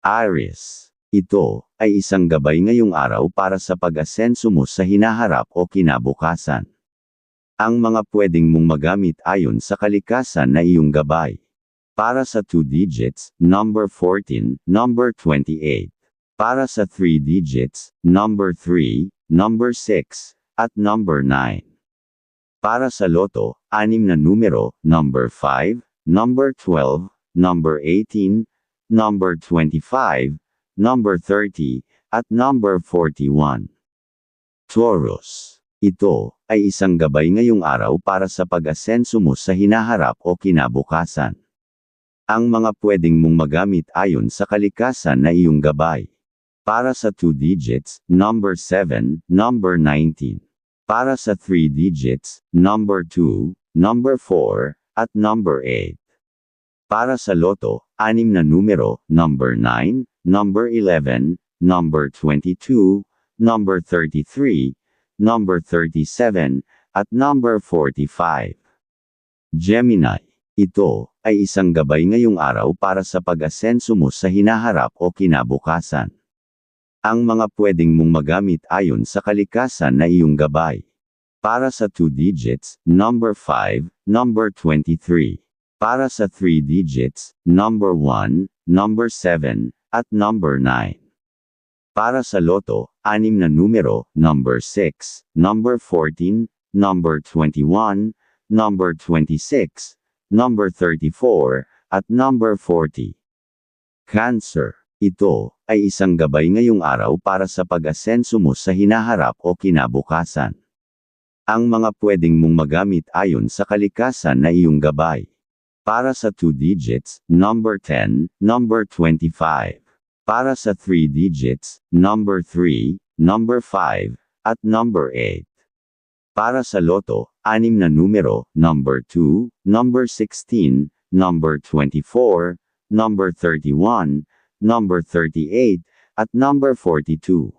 Aries. Ito ay isang gabay ngayong araw para sa pag-asenso mo sa hinaharap o kinabukasan. Ang mga pwedeng mong magamit ayon sa kalikasan na iyong gabay. Para sa 2 digits, number 14, number 28. Para sa 3 digits, number 3, number 6, at number 9. Para sa loto, anim na numero, number 5, number 12, number 18, number 25, number 30, at number 41. Taurus. Ito ay isang gabay ngayong araw para sa pag-asenso mo sa hinaharap o kinabukasan. Ang mga pwedeng mong magamit ayon sa kalikasan na iyong gabay. Para sa 2 digits, number 7, number 19. Para sa 3 digits, number 2, number 4, at number 8. Para sa loto, anim na numero, number 9, number 11, number 22, number 33, number 37, at number 45. Gemini. Ito ay isang gabay ngayong araw para sa pag-asenso mo sa hinaharap o kinabukasan. Ang mga pwedeng mong magamit ayon sa kalikasan na iyong gabay. Para sa 2 digits, number 5, number 23. Para sa 3 digits, number 1, number 7, at number 9. Para sa loto, anim na numero, number 6, number 14, number 21, number 26, number 34, at number 40. Cancer. Ito ay isang gabay ngayong araw para sa pag-asenso mo sa hinaharap o kinabukasan. Ang mga pwedeng mong magamit ayon sa kalikasan na iyong gabay. Para sa 2 digits, number 10, number 25. Para sa 3 digits, number 3, number 5, at number 8. Para sa loto, anim na numero, number 2, number 16, number 24, number 31, number 38, at number 42.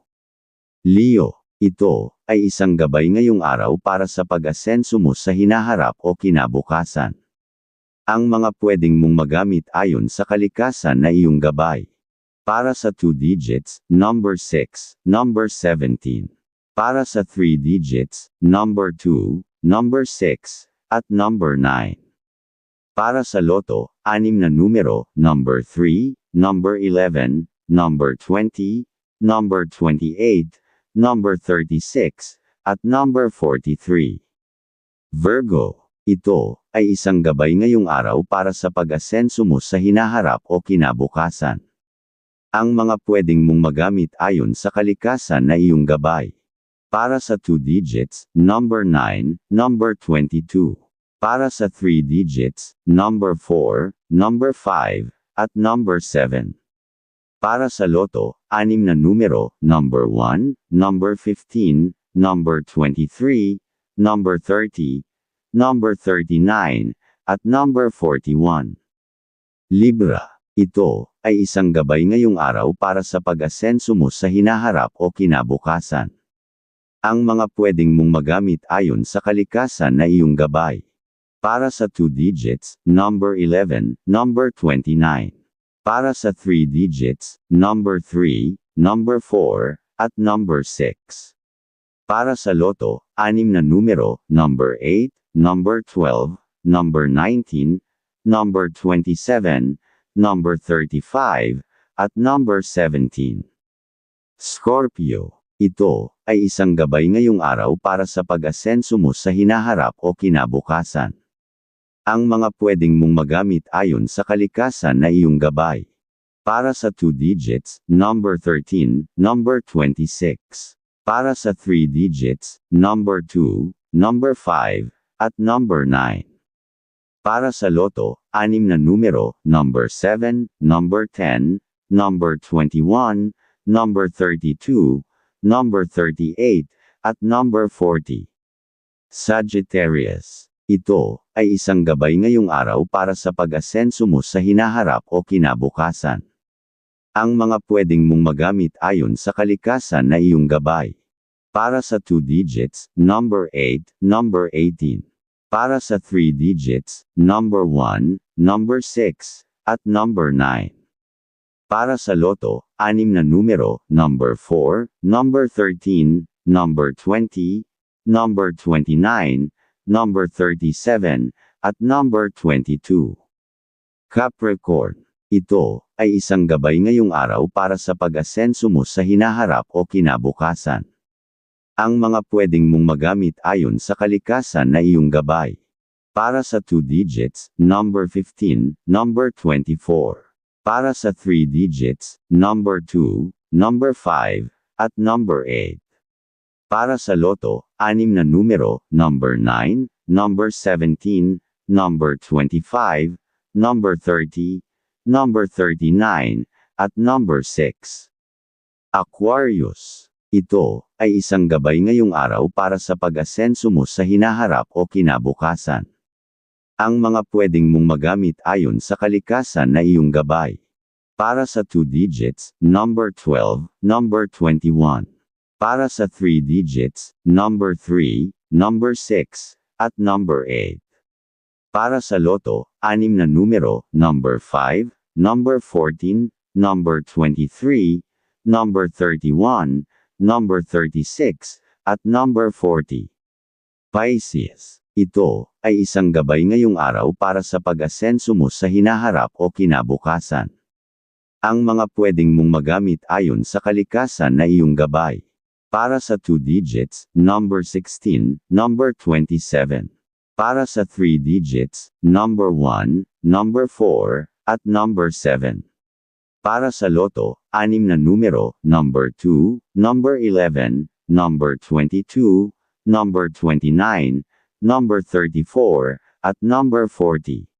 Leo, ito ay isang gabay ngayong araw para sa pag-asenso mo sa hinaharap o kinabukasan. Ang mga pwedeng mong magamit ayon sa kalikasan na iyong gabay. Para sa 2 digits, number 6, number 17. Para sa 3 digits, number 2, number 6, at number 9. Para sa loto, anim na numero, number 3, number 11, number 20, number 28, number 36, at number 43. Virgo, ito ay isang gabay ngayong araw para sa pag-asenso mo sa hinaharap o kinabukasan. Ang mga pwedeng mong magamit ayon sa kalikasan na iyong gabay. Para sa 2 digits, number 9, number 22. Para sa 3 digits, number 4, number 5, at number 7. Para sa loto, anim na numero, number 1, number 15, number 23, number 30, number 39, at number 41. Libra. Ito ay isang gabay ngayong araw para sa pag-asenso mo sa hinaharap o kinabukasan. Ang mga pwedeng mong magamit ayon sa kalikasan na iyong gabay. Para sa 2 digits, number 11, number 29. Para sa 3 digits, number 3, number 4, at number 6. Para sa loto, anim na numero, number 8, number 12, number 19, number 27, number 35, at number 17. Scorpio. Ito ay isang gabay ngayong araw para sa pag-asenso mo sa hinaharap o kinabukasan. Ang mga pwedeng mong magamit ayon sa kalikasan na iyong gabay. Para sa 2 digits, number 13, number 26. Para sa 3 digits, number 2, number 5, at number 9. Para sa loto, anim na numero, number 7, number 10, number 21, number 32, number 38, at number 40. Sagittarius. Ito ay isang gabay ngayong araw para sa pag-asenso mo sa hinaharap o kinabukasan. Ang mga pwedeng mong magamit ayon sa kalikasan na iyong gabay. Para sa 2 digits, number 8, number 18. Para sa 3 digits, number 1, number 6, at number 9. Para sa loto, anim na numero, number 4, number 13, number 20, number 29, number 37, at number 22. Capricorn. Ito ay isang gabay ngayong araw para sa pag-asenso mo sa hinaharap o kinabukasan. Ang mga pwedeng mong magamit ayon sa kalikasan na iyong gabay. Para sa 2 digits, number 15, number 24. Para sa 3 digits, number 2, number 5, at number 8. Para sa loto, anim na numero, number 9, number 17, number 25, number 30, number 39, at number 6. Aquarius. Ito ay isang gabay ngayong araw para sa pag-asenso mo sa hinaharap o kinabukasan. Ang mga pwedeng mong magamit ayon sa kalikasan na iyong gabay. Para sa 2 digits, number 12, number 21. Para sa 3 digits, number 3, number 6, at number 8. Para sa loto, anim na numero, number 5, number 14, number 23, number 31, number 36, at number 40. Pisces. Ito ay isang gabay ngayong araw para sa pag-asenso mo sa hinaharap o kinabukasan. Ang mga pwedeng mong magamit ayon sa kalikasan na iyong gabay. Para sa 2 digits, number 16, number 27. Para sa 3 digits, number 1, number 4, at number 7. Para sa loto, anim na numero, number 2, number 11, number 22, number 29, number 34, at number 40.